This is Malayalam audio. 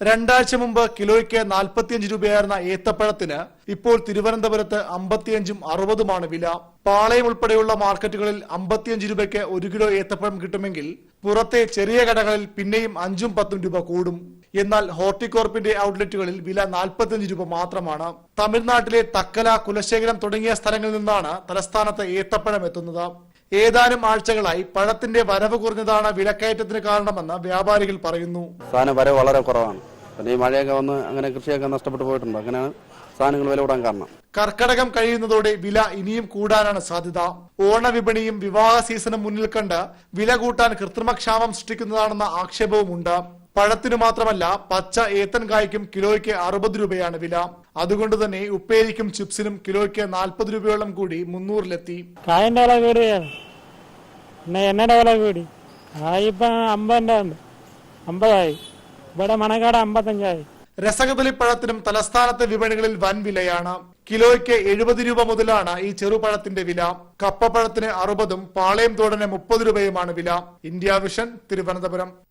രണ്ടാഴ്ച മുമ്പ് കിലോയ്ക്ക് നാൽപ്പത്തിയഞ്ച് രൂപയായിരുന്ന ഏത്തപ്പഴത്തിന് ഇപ്പോൾ തിരുവനന്തപുരത്ത് അമ്പത്തിയഞ്ചും അറുപതുമാണ് വില. പാളയം ഉൾപ്പെടെയുള്ള മാർക്കറ്റുകളിൽ അമ്പത്തിയഞ്ച് രൂപയ്ക്ക് ഒരു കിലോ ഏത്തപ്പഴം കിട്ടുമെങ്കിൽ പുറത്തെ ചെറിയ കടകളിൽ പിന്നെയും അഞ്ചും പത്തും രൂപ കൂടും. എന്നാൽ ഹോർട്ടികോർപ്പിന്റെ ഔട്ട്ലെറ്റുകളിൽ വില നാൽപ്പത്തിയഞ്ച് രൂപ മാത്രമാണ്. തമിഴ്നാട്ടിലെ തക്കല കുലശേഖരം തുടങ്ങിയ സ്ഥലങ്ങളിൽ നിന്നാണ് തലസ്ഥാനത്ത് ഏത്തപ്പഴം എത്തുന്നത്. ഏതാനും ആഴ്ചകളായി പഴത്തിന്റെ വരവ് കുറഞ്ഞതാണ് വിലക്കയറ്റത്തിന് കാരണമെന്ന് വ്യാപാരികൾ പറയുന്നു. സാധനം വരവ് വളരെ കുറവാണ്. പിന്നെ ഈ മഴയൊക്കെ വന്ന് അങ്ങനെ കൃഷിയൊക്കെ നഷ്ടപ്പെട്ടു പോയിട്ടുണ്ട്. അങ്ങനെയാണ് സാധനങ്ങൾ വില കൂടാൻ കാരണം. കർക്കടകം കഴിയുന്നതോടെ വില ഇനിയും കൂടാനാണ് സാധ്യത. ഓണവിപണിയും വിവാഹ സീസണും മുന്നിൽ കണ്ട് വില കൂട്ടാൻ കൃത്രിമക്ഷാമം സൃഷ്ടിക്കുന്നതാണെന്ന ആക്ഷേപവുമുണ്ട്. പഴത്തിനു മാത്രമല്ല പച്ച ഏത്തൻ കായ്ക്കും കിലോയ്ക്ക് അറുപത് രൂപയാണ് വില. അതുകൊണ്ട് തന്നെ ഉപ്പേരിക്കും ചിപ്സിനും കിലോയ്ക്ക് നാൽപ്പത് രൂപയോളം കൂടി മുന്നൂറിലെത്തി. കായന്റെ വില കൂടിയാണ് പിന്നെ എണ്ണയുടെ വില കൂടി. കായ് ഇപ്പം അമ്പതിന്റെ ഉണ്ട്. അമ്പതായി. ഇവിടെ മണക്കാട് അമ്പത്തഞ്ചായി. രസകദളിപ്പഴത്തിനും തലസ്ഥാനത്തെ വിപണികളിൽ വൻ വിലയാണ്. കിലോയ്ക്ക് എഴുപത് രൂപ മുതലാണ് ഈ ചെറുപഴത്തിന്റെ വില. കപ്പപ്പഴത്തിന് അറുപതും പാളയം തോടന് മുപ്പത് രൂപയുമാണ് വില. India Vision Thiruvananthapuram.